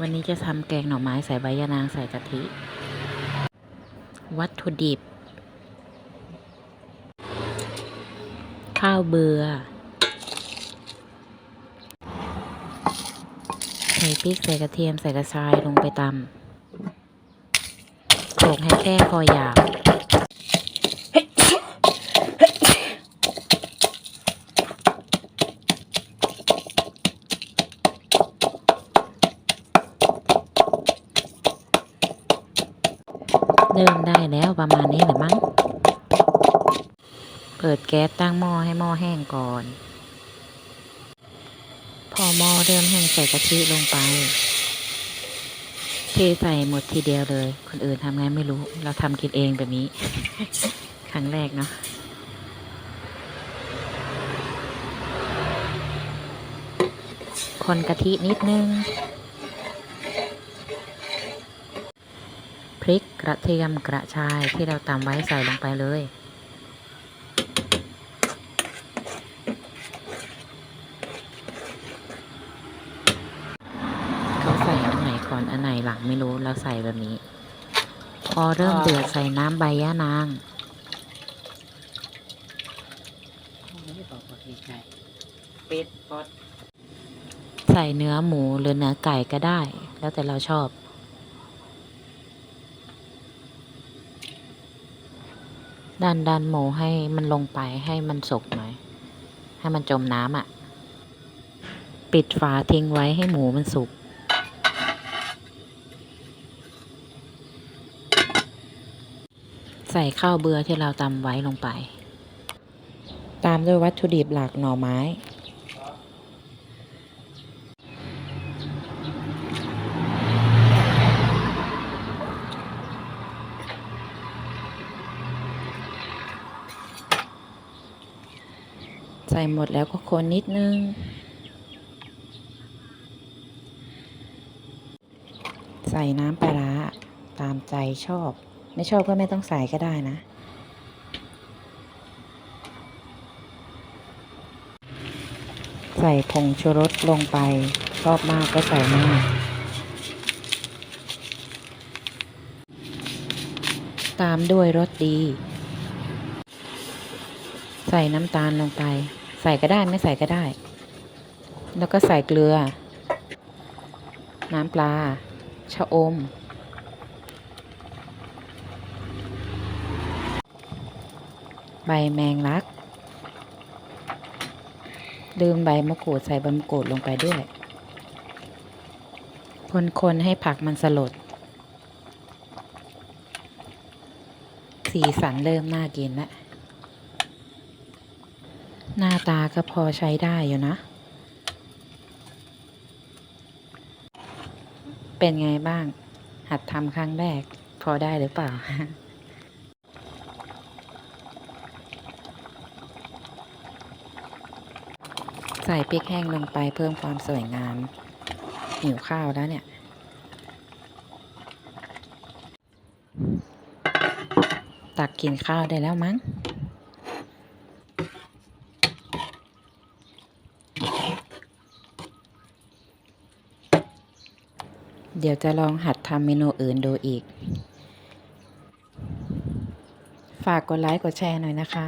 วันนี้จะทำแกงหน่อไม้ใส่ใบยะนางใส่กะทิ วัตถุดิบ ข้าวเบือใส่พริกใส่กระเทียมใส่กระชายลงไปตำโขลกให้แค่พอหยาบ เริ่มได้แล้วประมาณนี้แหละมั้ง เปิดแก๊สตั้งหม้อให้หม้อแห้งก่อน พอหม้อเริ่มแห้งใส่กะทิลงไป เทใส่หมดทีเดียวเลย คนอื่นทำไงไม่รู้ เราทำกินเองแบบนี้ ครั้งแรกเนาะคนกะทินิดนึง พริกกระเทียมกระชายที่เราตำไว้ใส่ลงไปเลย เขาใส่อันไหนก่อนอันไหนหลังไม่รู้เราใส่แบบนี้ พอเริ่มเดือดใส่น้ำใบย่านางเป็ดปอดใส่เนื้อหมูหรือเนื้อไก่ก็ได้ แล้วแต่เราชอบ ดันดันหมูให้มันลงไปให้มันสุกหน่อย ให้มันจมน้ำอะ่ะ ปิดฝาทิ้งไว้ให้หมูมันสุกใส่ข้าวเบื่อที่เราตำไว้ลงไป ตามด้วยวัตถุดิบหลักหน่อไม้ ใส่หมดแล้วก็คนนิดนึง ใส่น้ำปลาร้าตามใจชอบ ไม่ชอบก็ไม่ต้องใส่ก็ได้นะ ใส่ผงชูรสลงไป ชอบมากก็ใส่มากตามด้วยรสดี ใส่น้ำตาลลงไป ใส่ก็ได้ไม่ใส่ก็ได้ แล้วก็ใส่เกลือ น้ำปลา ชะอม ใบแมงลัก ลืมใบมะกรูดใส่ใบมะกรูดลงไปด้วย คนๆให้ผักมันสลด สีสันเริ่มน่ากินแล้ว หน้าตาก็พอใช้ได้อยู่นะ เป็นไงบ้าง หัดทำครั้งแรก พอได้หรือเปล่า ใส่พริกแห้งลงไปเพิ่มความสวยงาม หิวข้าวแล้วเนี่ยตักกินข้าวได้แล้วมั้ง เดี๋ยวจะลองหัดทำเมนูอื่นดูอีก ฝากกดไลค์กดแชร์หน่อยนะคะ